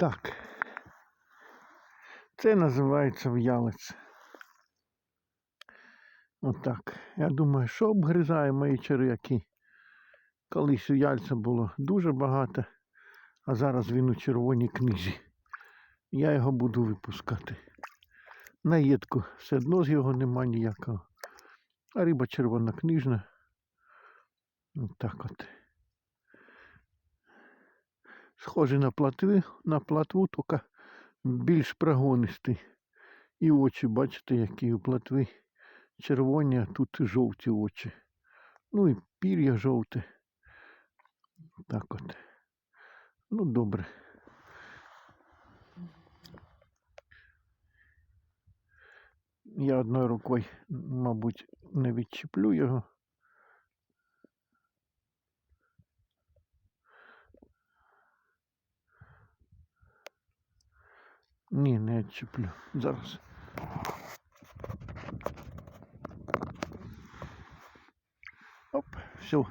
Так. Це називається в'ялець. Отак. Я думаю, що обгризає мої черв'яки. Колись у яльця було дуже багато, а зараз він у червоній книзі. Я його буду випускати. Наєдку все одно з його нема ніякого. А риба червонокнижна. Отак от. Схожий на платви, на платву, тільки більш прогонистий. І очі, бачите, які у платви червоні, а тут жовті очі. Ну і пір'я жовте. Так от. Ну, добре. Я одною рукою, мабуть, не відчіплю його. Ні, не чіплю. Зараз. Оп, все.